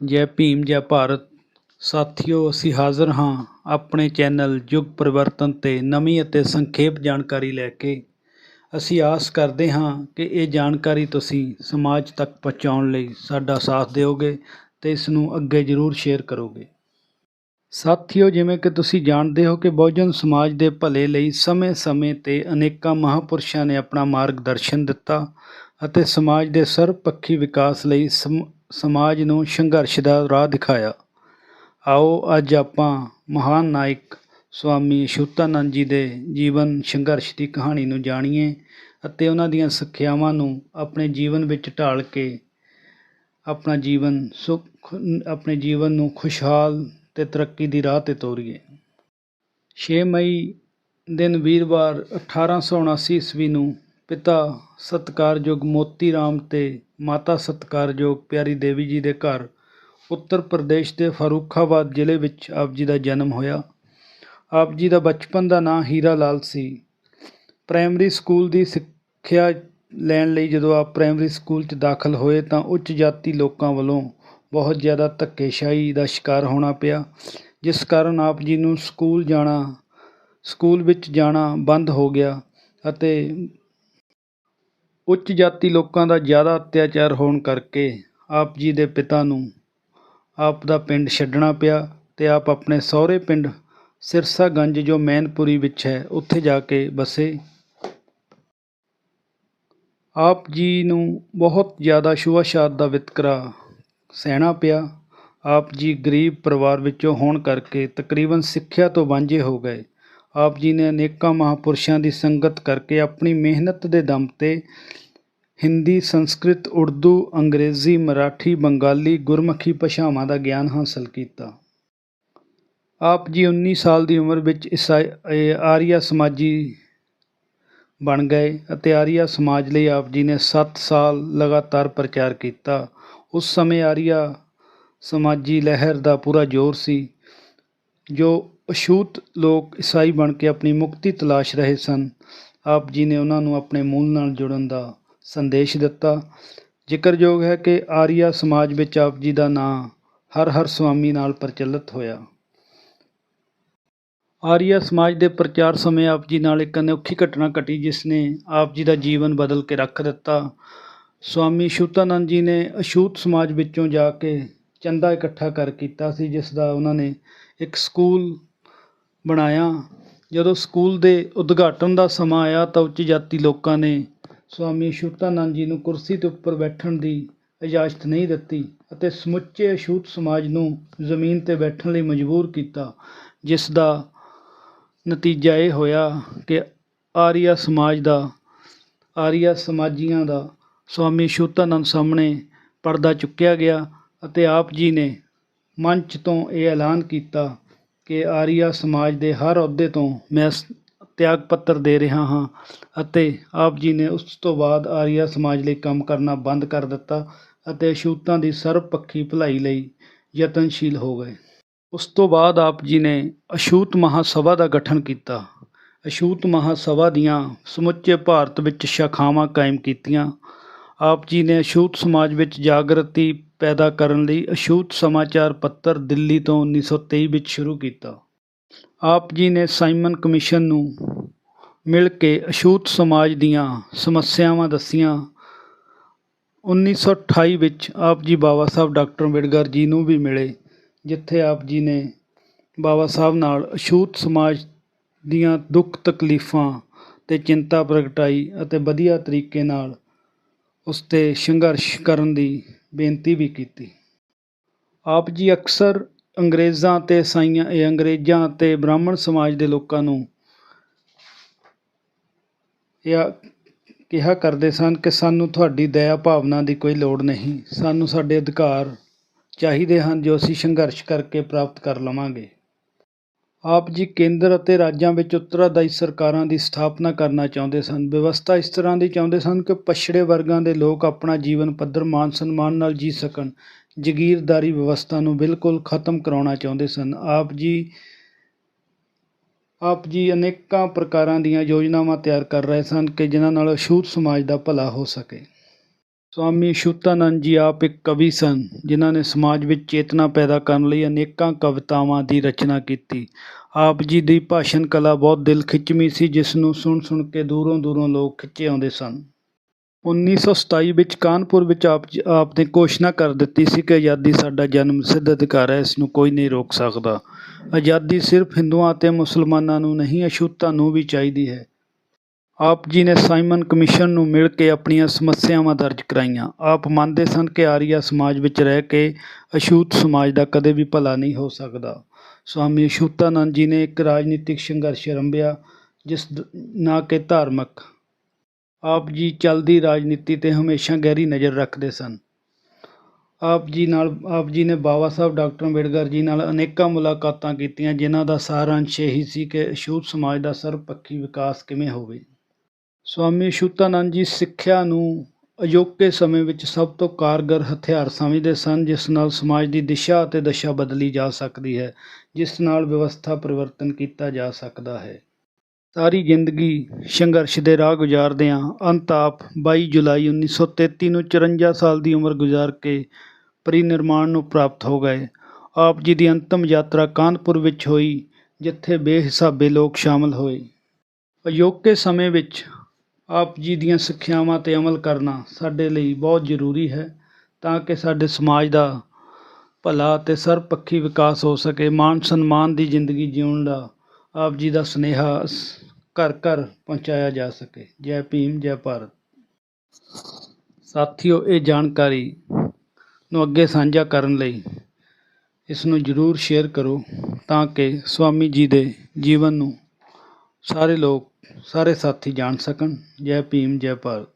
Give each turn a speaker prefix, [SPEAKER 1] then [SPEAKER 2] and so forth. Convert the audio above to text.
[SPEAKER 1] ਜੈ ਭੀਮ, ਜੈ ਭਾਰਤ। ਸਾਥੀਓ, ਅਸੀਂ ਹਾਜ਼ਰ ਹਾਂ ਆਪਣੇ ਚੈਨਲ ਯੁੱਗ ਪਰਿਵਰਤਨ 'ਤੇ ਨਵੀਂ ਅਤੇ ਸੰਖੇਪ ਜਾਣਕਾਰੀ ਲੈ ਕੇ। ਅਸੀਂ ਆਸ ਕਰਦੇ ਹਾਂ ਕਿ ਇਹ ਜਾਣਕਾਰੀ ਤੁਸੀਂ ਸਮਾਜ ਤੱਕ ਪਹੁੰਚਾਉਣ ਲਈ ਸਾਡਾ ਸਾਥ ਦਿਓਗੇ ਅਤੇ ਇਸ ਨੂੰ ਅੱਗੇ ਜ਼ਰੂਰ ਸ਼ੇਅਰ ਕਰੋਗੇ। ਸਾਥੀਓ, ਜਿਵੇਂ ਕਿ ਤੁਸੀਂ ਜਾਣਦੇ ਹੋ ਕਿ ਬਹੁਜਨ ਸਮਾਜ ਦੇ ਭਲੇ ਲਈ ਸਮੇਂ-ਸਮੇਂ 'ਤੇ ਅਨੇਕਾਂ ਮਹਾਂਪੁਰਸ਼ਾਂ ਨੇ ਆਪਣਾ ਮਾਰਗਦਰਸ਼ਨ ਦਿੱਤਾ ਅਤੇ ਸਮਾਜ ਦੇ ਸਰਬਪੱਖੀ ਵਿਕਾਸ ਲਈ ਸਮ ਸਮਾਜ ਨੂੰ ਸੰਘਰਸ਼ ਦਾ ਰਾਹ ਦਿਖਾਇਆ। ਆਓ ਅੱਜ ਆਪਾਂ ਮਹਾਨ ਨਾਇਕ ਸਵਾਮੀ ਸ਼ੁਤਾਨੰਦ ਜੀ ਦੇ ਜੀਵਨ ਸੰਘਰਸ਼ ਦੀ ਕਹਾਣੀ ਨੂੰ ਜਾਣੀਏ ਅਤੇ ਉਹਨਾਂ ਦੀਆਂ ਸਿੱਖਿਆਵਾਂ ਨੂੰ ਆਪਣੇ ਜੀਵਨ ਵਿੱਚ ਢਾਲ ਕੇ ਆਪਣਾ ਜੀਵਨ ਸੁਖ, ਆਪਣੇ ਜੀਵਨ ਨੂੰ ਖੁਸ਼ਹਾਲ ਤੇ ਤਰੱਕੀ ਦੀ ਰਾਹ ਤੇ ਤੋਰੀਏ। 6 ਮਈ ਦਿਨ ਵੀਰਵਾਰ 1879 ਈਸਵੀ ਨੂੰ ਪਿਤਾ ਸਤਿਕਾਰਯੋਗ ਮੋਤੀ ਰਾਮ ਤੇ ਮਾਤਾ ਸਤਿਕਾਰਯੋਗ ਪਿਆਰੀ ਦੇਵੀ ਜੀ ਦੇ ਘਰ, ਉੱਤਰ ਪ੍ਰਦੇਸ਼ ਦੇ ਫਾਰੂਖਾਬਾਦ ਜ਼ਿਲ੍ਹੇ ਵਿੱਚ ਆਪ ਜੀ ਦਾ ਜਨਮ ਹੋਇਆ। ਆਪ ਜੀ ਦਾ ਬਚਪਨ ਦਾ ਨਾਂ ਹੀਰਾ ਲਾਲ ਸੀ। ਪ੍ਰਾਇਮਰੀ ਸਕੂਲ ਦੀ ਸਿੱਖਿਆ ਲੈਣ ਲਈ ਜਦੋਂ ਆਪ ਪ੍ਰਾਇਮਰੀ ਸਕੂਲ 'ਚ ਦਾਖਲ ਹੋਏ ਤਾਂ ਉੱਚ ਜਾਤੀ ਲੋਕਾਂ ਵੱਲੋਂ ਬਹੁਤ ਜ਼ਿਆਦਾ ਧੱਕੇਸ਼ਾਹੀ ਦਾ ਸ਼ਿਕਾਰ ਹੋਣਾ ਪਿਆ, ਜਿਸ ਕਾਰਨ ਆਪ ਜੀ ਨੂੰ ਸਕੂਲ ਜਾਣਾ, ਸਕੂਲ ਵਿੱਚ ਜਾਣਾ ਬੰਦ ਹੋ ਗਿਆ ਅਤੇ ਉੱਚ ਜਾਤੀ ਲੋਕਾਂ ਦਾ ਜ਼ਿਆਦਾ ਅਤਿਆਚਾਰ ਹੋਣ ਕਰਕੇ ਆਪ ਜੀ ਦੇ ਪਿਤਾ ਨੂੰ ਆਪ ਦਾ ਪਿੰਡ ਛੱਡਣਾ ਪਿਆ ਅਤੇ ਆਪ ਆਪਣੇ ਸਹੁਰੇ ਪਿੰਡ ਸਿਰਸਾਗੰਜ ਜੋ ਮੈਨਪੁਰੀ ਵਿੱਚ ਹੈ, ਉੱਥੇ ਜਾ ਕੇ ਵਸੇ। ਆਪ ਜੀ ਨੂੰ ਬਹੁਤ ਜ਼ਿਆਦਾ ਛੂਆ-ਛਾਤ ਦਾ ਵਿਤਕਰਾ ਸਹਿਣਾ ਪਿਆ। ਆਪ ਜੀ ਗਰੀਬ ਪਰਿਵਾਰ ਵਿੱਚੋਂ ਹੋਣ ਕਰਕੇ ਤਕਰੀਬਨ ਸਿੱਖਿਆ ਤੋਂ ਵਾਂਝੇ ਹੋ ਗਏ। ਆਪ ਜੀ ਨੇ ਅਨੇਕਾਂ ਮਹਾਂਪੁਰਸ਼ਾਂ ਦੀ ਸੰਗਤ ਕਰਕੇ ਆਪਣੀ ਮਿਹਨਤ ਦੇ ਦਮ 'ਤੇ ਹਿੰਦੀ, ਸੰਸਕ੍ਰਿਤ, ਉਰਦੂ, ਅੰਗਰੇਜ਼ੀ, ਮਰਾਠੀ, ਬੰਗਾਲੀ ਗੁਰਮੁਖੀ ਭਾਸ਼ਾਵਾਂ ਦਾ ਗਿਆਨ ਹਾਸਲ ਕੀਤਾ। ਆਪ ਜੀ 19 ਸਾਲ ਦੀ ਉਮਰ ਵਿੱਚ ਈਸਾਈ ਆਰੀਆ ਸਮਾਜੀ ਬਣ ਗਏ ਅਤੇ ਆਰੀਆ ਸਮਾਜ ਲਈ ਆਪ ਜੀ ਨੇ 7 ਸਾਲ ਲਗਾਤਾਰ ਪ੍ਰਚਾਰ ਕੀਤਾ। ਉਸ ਸਮੇਂ ਆਰੀਆ ਸਮਾਜੀ ਲਹਿਰ ਦਾ ਪੂਰਾ ਜ਼ੋਰ ਸੀ। ਜੋ ਅਛੂਤ ਲੋਕ ਈਸਾਈ ਬਣ ਕੇ ਆਪਣੀ ਮੁਕਤੀ ਤਲਾਸ਼ ਰਹੇ ਸਨ, ਆਪ ਜੀ ਨੇ ਉਹਨਾਂ ਨੂੰ ਆਪਣੇ ਮੂਲ ਨਾਲ ਜੁੜਨ ਦਾ ਸੰਦੇਸ਼ ਦਿੱਤਾ। ਜ਼ਿਕਰਯੋਗ ਹੈ ਕਿ ਆਰੀਆ ਸਮਾਜ ਵਿੱਚ ਆਪ ਜੀ ਦਾ ਨਾਂ ਹਰ ਹਰ ਸੁਆਮੀ ਨਾਲ ਪ੍ਰਚਲਿਤ ਹੋਇਆ। ਆਰੀਆ ਸਮਾਜ ਦੇ ਪ੍ਰਚਾਰ ਸਮੇਂ ਆਪ ਜੀ ਨਾਲ ਇੱਕ ਅਨੋਖੀ ਘਟਨਾ ਘਟੀ ਜਿਸ ਨੇ ਆਪ ਜੀ ਦਾ ਜੀਵਨ ਬਦਲ ਕੇ ਰੱਖ ਦਿੱਤਾ। ਸਵਾਮੀ ਸ਼ੂਤਾਨੰਦ ਜੀ ਨੇ ਅਸ਼ੂਤ ਸਮਾਜ ਵਿੱਚੋਂ ਜਾ ਕੇ ਚੰਦਾ ਇਕੱਠਾ ਕਰ ਕੀਤਾ ਸੀ, ਜਿਸ ਦਾ ਉਹਨਾਂ ਨੇ ਇੱਕ ਸਕੂਲ ਬਣਾਇਆ। ਜਦੋਂ ਸਕੂਲ ਦੇ ਉਦਘਾਟਨ ਦਾ ਸਮਾਂ ਆਇਆ ਤਾਂ ਉੱਚ ਜਾਤੀ ਲੋਕਾਂ ਨੇ ਸਵਾਮੀ ਅਛੂਤਾਨੰਦ ਜੀ ਨੂੰ ਕੁਰਸੀ ਦੇ ਉੱਪਰ ਬੈਠਣ ਦੀ ਇਜਾਜ਼ਤ ਨਹੀਂ ਦਿੱਤੀ ਅਤੇ ਸਮੁੱਚੇ ਅਛੂਤ ਸਮਾਜ ਨੂੰ ਜ਼ਮੀਨ 'ਤੇ ਬੈਠਣ ਲਈ ਮਜਬੂਰ ਕੀਤਾ, ਜਿਸ ਦਾ ਨਤੀਜਾ ਇਹ ਹੋਇਆ ਕਿ ਆਰੀਆ ਸਮਾਜ ਦਾ, ਆਰੀਆ ਸਮਾਜੀਆਂ ਦਾ ਸਵਾਮੀ ਅਛੂਤਾਨੰਦ ਸਾਹਮਣੇ ਪਰਦਾ ਚੁੱਕਿਆ ਗਿਆ ਅਤੇ ਆਪ ਜੀ ਨੇ ਮੰਚ ਤੋਂ ਇਹ ਐਲਾਨ ਕੀਤਾ ਕਿ ਆਰੀਆ ਸਮਾਜ ਦੇ ਹਰ ਅਹੁਦੇ ਤੋਂ ਮੈਂ ਤਿਆਗ ਪੱਤਰ ਦੇ ਰਿਹਾ ਹਾਂ ਅਤੇ ਆਪ ਜੀ ਨੇ ਉਸ ਤੋਂ ਬਾਅਦ ਆਰੀਆ ਸਮਾਜ ਲਈ ਕੰਮ ਕਰਨਾ ਬੰਦ ਕਰ ਦਿੱਤਾ ਅਤੇ ਅਛੂਤਾਂ ਦੀ ਸਰਬਪੱਖੀ ਭਲਾਈ ਲਈ ਯਤਨਸ਼ੀਲ ਹੋ ਗਏ। ਉਸ ਤੋਂ ਬਾਅਦ ਆਪ ਜੀ ਨੇ ਅਛੂਤ ਮਹਾਸਭਾ ਦਾ ਗਠਨ ਕੀਤਾ। ਅਛੂਤ ਮਹਾਸਭਾ ਦੀਆਂ ਸਮੁੱਚੇ ਭਾਰਤ ਵਿੱਚ ਸ਼ਾਖਾਵਾਂ ਕਾਇਮ ਕੀਤੀਆਂ। ਆਪ ਜੀ ਨੇ ਅਛੂਤ ਸਮਾਜ ਵਿੱਚ ਜਾਗਰਤੀ ਪੈਦਾ ਕਰਨ ਲਈ ਅਛੂਤ ਸਮਾਚਾਰ ਪੱਤਰ ਦਿੱਲੀ ਤੋਂ 1923 ਵਿੱਚ ਸ਼ੁਰੂ ਕੀਤਾ। ਆਪ ਜੀ ਨੇ ਸਾਈਮਨ ਕਮਿਸ਼ਨ ਨੂੰ ਮਿਲ ਕੇ ਅਛੂਤ ਸਮਾਜ ਦੀਆਂ ਸਮੱਸਿਆਵਾਂ ਦੱਸੀਆਂ। 1928 ਵਿੱਚ ਆਪ ਜੀ ਬਾਬਾ ਸਾਹਿਬ ਡਾਕਟਰ ਅੰਬੇਡਕਰ ਜੀ ਨੂੰ ਵੀ ਮਿਲੇ, ਜਿੱਥੇ ਆਪ ਜੀ ਨੇ ਬਾਬਾ ਸਾਹਿਬ ਨਾਲ ਅਛੂਤ ਸਮਾਜ ਦੀਆਂ ਦੁੱਖ ਤਕਲੀਫਾਂ ਤੇ ਚਿੰਤਾ ਪ੍ਰਗਟਾਈ ਅਤੇ ਵਧੀਆ ਤਰੀਕੇ ਨਾਲ ਉਸ 'ਤੇ ਸੰਘਰਸ਼ ਕਰਨ ਦੀ ਬੇਨਤੀ ਵੀ ਕੀਤੀ। ਆਪ ਜੀ ਅਕਸਰ ਅੰਗਰੇਜ਼ਾਂ ਅਤੇ ਈਸਾਈਆਂ ਇਹ ਅੰਗਰੇਜ਼ਾਂ ਅਤੇ ਬ੍ਰਾਹਮਣ ਸਮਾਜ ਦੇ ਲੋਕਾਂ ਨੂੰ ਇਹ ਕਿਹਾ ਕਰਦੇ ਸਨ ਕਿ ਸਾਨੂੰ ਤੁਹਾਡੀ ਦਇਆ ਭਾਵਨਾ ਦੀ ਕੋਈ ਲੋੜ ਨਹੀਂ। ਸਾਨੂੰ ਸਾਡੇ ਅਧਿਕਾਰ ਚਾਹੀਦੇ ਹਨ ਜੋ ਅਸੀਂ ਸੰਘਰਸ਼ ਕਰਕੇ ਪ੍ਰਾਪਤ ਕਰ ਲਵਾਂਗੇ। ਆਪ ਜੀ ਕੇਂਦਰ ਅਤੇ ਰਾਜਾਂ ਵਿੱਚ ਉੱਤਰਾਦਾਈ ਸਰਕਾਰਾਂ ਦੀ ਸਥਾਪਨਾ ਕਰਨਾ ਚਾਹੁੰਦੇ ਸਨ। ਵਿਵਸਥਾ ਇਸ ਤਰ੍ਹਾਂ ਦੀ ਚਾਹੁੰਦੇ ਸਨ ਕਿ ਪਛੜੇ ਵਰਗਾਂ ਦੇ ਲੋਕ ਆਪਣਾ ਜੀਵਨ ਪੱਧਰ ਮਾਨ ਸਨਮਾਨ ਨਾਲ ਜੀ ਸਕਣ। ਜਗੀਰਦਾਰੀ ਵਿਵਸਥਾ ਨੂੰ ਬਿਲਕੁਲ ਖਤਮ ਕਰਾਉਣਾ ਚਾਹੁੰਦੇ ਸਨ। ਆਪ ਜੀ ਆਪ ਜੀ ਅਨੇਕਾਂ ਪ੍ਰਕਾਰਾਂ ਦੀਆਂ ਯੋਜਨਾਵਾਂ ਤਿਆਰ ਕਰ ਰਹੇ ਸਨ ਕਿ ਜਿਨ੍ਹਾਂ ਨਾਲ ਅਛੂਤ ਸਮਾਜ ਦਾ ਭਲਾ ਹੋ ਸਕੇ। ਸਵਾਮੀ ਅਛੂਤਾਨੰਦ ਜੀ ਆਪ ਇੱਕ ਕਵੀ ਸਨ, ਜਿਨ੍ਹਾਂ ਨੇ ਸਮਾਜ ਵਿੱਚ ਚੇਤਨਾ ਪੈਦਾ ਕਰਨ ਲਈ ਅਨੇਕਾਂ ਕਵਿਤਾਵਾਂ ਦੀ ਰਚਨਾ ਕੀਤੀ। ਆਪ ਜੀ ਦੀ ਭਾਸ਼ਣ ਕਲਾ ਬਹੁਤ ਦਿਲ ਖਿੱਚਵੀਂ ਸੀ, ਜਿਸ ਨੂੰ ਸੁਣ ਸੁਣ ਕੇ ਦੂਰੋਂ ਦੂਰੋਂ ਲੋਕ ਖਿੱਚੇ ਆਉਂਦੇ ਸਨ। 1927 ਵਿੱਚ ਕਾਨਪੁਰ ਵਿੱਚ ਆਪ ਜੀ- ਆਪ ਨੇ ਘੋਸ਼ਣਾ ਕਰ ਦਿੱਤੀ ਸੀ ਕਿ ਆਜ਼ਾਦੀ ਸਾਡਾ ਜਨਮ ਸਿੱਧ ਅਧਿਕਾਰ ਹੈ, ਇਸ ਨੂੰ ਕੋਈ ਨਹੀਂ ਰੋਕ ਸਕਦਾ। ਆਜ਼ਾਦੀ ਸਿਰਫ ਹਿੰਦੂਆਂ ਅਤੇ ਮੁਸਲਮਾਨਾਂ ਨੂੰ ਨਹੀਂ ਅਛੂਤਾਂ ਨੂੰ ਵੀ ਚਾਹੀਦੀ ਹੈ। ਆਪ ਜੀ ਨੇ ਸਾਈਮਨ ਕਮਿਸ਼ਨ ਨੂੰ ਮਿਲ ਕੇ ਆਪਣੀਆਂ ਸਮੱਸਿਆਵਾਂ ਦਰਜ ਕਰਾਈਆਂ। ਆਪ ਮੰਨਦੇ ਸਨ ਕਿ ਆਰੀਆ ਸਮਾਜ ਵਿੱਚ ਰਹਿ ਕੇ ਅਛੂਤ ਸਮਾਜ ਦਾ ਕਦੇ ਵੀ ਭਲਾ ਨਹੀਂ ਹੋ ਸਕਦਾ। ਸਵਾਮੀ ਅਛੂਤਾਨੰਦ ਜੀ ਨੇ ਇੱਕ ਰਾਜਨੀਤਿਕ ਸੰਘਰਸ਼ ਆਰੰਭਿਆ, ਜਿਸ ਨਾ ਕਿ ਧਾਰਮਿਕ। ਆਪ ਜੀ ਚਲਦੀ ਰਾਜਨੀਤੀ ਤੇ ਹਮੇਸ਼ਾ ਗਹਿਰੀ ਨਜ਼ਰ ਰੱਖਦੇ ਸਨ। ਆਪ ਜੀ ਨਾਲ, ਆਪ ਜੀ ਨੇ ਬਾਬਾ ਸਾਹਿਬ ਡਾਕਟਰ ਅੰਬੇਡਕਰ ਜੀ ਨਾਲ ਅਨੇਕਾਂ ਮੁਲਾਕਾਤਾਂ ਕੀਤੀਆਂ, ਜਿਨ੍ਹਾਂ ਦਾ ਸਾਰਾਂਸ਼ ਇਹੀ ਸੀ ਕਿ ਅਛੂਤ ਸਮਾਜ ਦਾ ਸਰਬਪੱਖੀ ਵਿਕਾਸ ਕਿਵੇਂ ਹੋਵੇ। ਸਵਾਮੀ ਅਛੂਤਾਨੰਦ ਜੀ ਸਿੱਖਿਆ ਨੂੰ ਅਜੋਕੇ ਸਮੇਂ ਵਿੱਚ ਸਭ ਤੋਂ ਕਾਰਗਰ ਹਥਿਆਰ ਸਮਝਦੇ ਸਨ, ਜਿਸ ਨਾਲ ਸਮਾਜ ਦੀ ਦਿਸ਼ਾ ਅਤੇ ਦਸ਼ਾ ਬਦਲੀ ਜਾ ਸਕਦੀ ਹੈ, ਜਿਸ ਨਾਲ ਵਿਵਸਥਾ ਪਰਿਵਰਤਨ ਕੀਤਾ ਜਾ ਸਕਦਾ ਹੈ। ਸਾਰੀ ਜ਼ਿੰਦਗੀ ਸੰਘਰਸ਼ ਦੇ ਰਾਹ ਗੁਜ਼ਾਰਦਿਆਂ ਅੰਤ ਆਪ 22 ਜੁਲਾਈ 1933 ਨੂੰ 54 ਸਾਲ ਦੀ ਉਮਰ ਗੁਜ਼ਾਰ ਕੇ ਪਰਿਨਿਰਮਾਣ ਨੂੰ ਪ੍ਰਾਪਤ ਹੋ ਗਏ। ਆਪ ਜੀ ਦੀ ਅੰਤਮ ਯਾਤਰਾ ਕਾਨਪੁਰ ਵਿੱਚ ਹੋਈ, ਜਿੱਥੇ ਬੇਹਿਸਾਬੇ ਲੋਕ ਸ਼ਾਮਲ ਹੋਏ। ਅਜੋਕੇ ਸਮੇਂ ਵਿੱਚ ਆਪ ਜੀ ਦੀਆਂ ਸਿੱਖਿਆਵਾਂ 'ਤੇ ਅਮਲ ਕਰਨਾ ਸਾਡੇ ਲਈ ਬਹੁਤ ਜ਼ਰੂਰੀ ਹੈ ਤਾਂ ਕਿ ਸਾਡੇ ਸਮਾਜ ਦਾ ਭਲਾ ਅਤੇ ਸਰਬਪੱਖੀ ਵਿਕਾਸ ਹੋ ਸਕੇ। ਮਾਣ ਸਨਮਾਨ ਦੀ ਜ਼ਿੰਦਗੀ ਜਿਉਣ ਦਾ ਆਪ ਜੀ ਦਾ ਸੁਨੇਹਾ ਘਰ ਘਰ ਪਹੁੰਚਾਇਆ ਜਾ ਸਕੇ। ਜੈ ਭੀਮ, ਜੈ ਭਾਰਤ। ਸਾਥੀਓ, ਇਹ ਜਾਣਕਾਰੀ ਨੂੰ ਅੱਗੇ ਸਾਂਝਾ ਕਰਨ ਲਈ ਇਸ ਨੂੰ ਜ਼ਰੂਰ ਸ਼ੇਅਰ ਕਰੋ ਤਾਂ ਕਿ ਸਵਾਮੀ ਜੀ ਦੇ ਜੀਵਨ ਨੂੰ ਸਾਰੇ ਲੋਕ ਸਾਰੇ ਸਾਥੀ ਜਾਣ ਸਕਣ। ਜੈ ਭੀਮ ਜੈ ਭਾਰਤ।